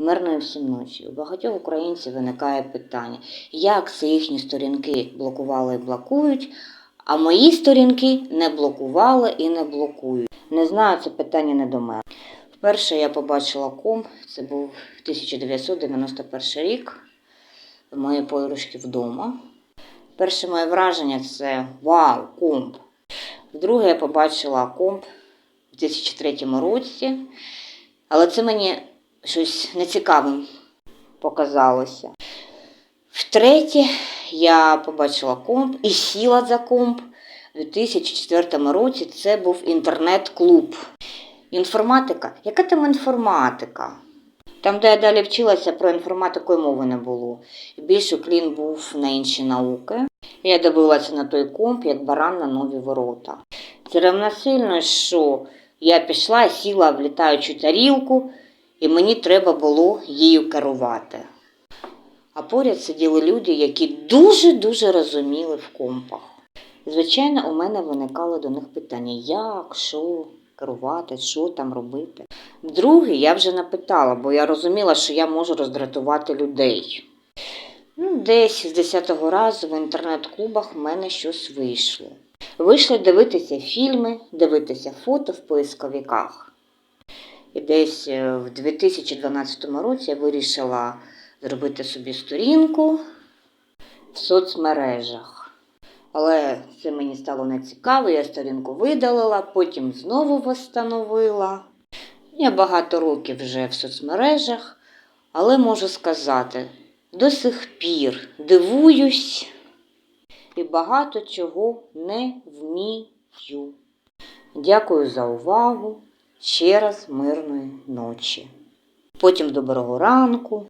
Мирної всім ночі. У багатьох українців виникає питання, як це їхні сторінки блокували і блокують, а мої сторінки не блокували і не блокують. Не знаю, це питання не до мене. Вперше я побачила комп, це був 1991 рік, в моєї подружки вдома. Перше моє враження це вау, комп. Вдруге я побачила комп у 2003 році, але це мені щось нецікавим показалося. Втретє, я побачила комп і сіла за комп. У 2004 році це був інтернет-клуб. Інформатика? Яка там інформатика? Там, де я далі вчилася, про інформатику й мови не було. І більше клін був на інші науки. Я дивилася на той комп, як баран на нові ворота. Це равносильно, що я пішла і сіла в літаючу тарілку, і мені треба було її керувати. А поряд сиділи люди, які дуже-дуже розуміли в компах. Звичайно, у мене виникало до них питання, як, що керувати, що там робити. Вдруге, я вже напитала, бо я розуміла, що я можу роздратувати людей. Ну, десь з 10-го разу в інтернет-клубах в мене щось вийшло. Вийшли дивитися фільми, дивитися фото в поисковиках. І десь е, в 2012 році я вирішила зробити собі сторінку в соцмережах. Але це мені стало нецікаво, я сторінку видалила, потім знову встановила. Я багато років вже в соцмережах, але можу сказати, до сих пір дивуюсь і багато чого не вмію. Дякую за увагу. Ще раз мирної ночі. Потім доброго ранку.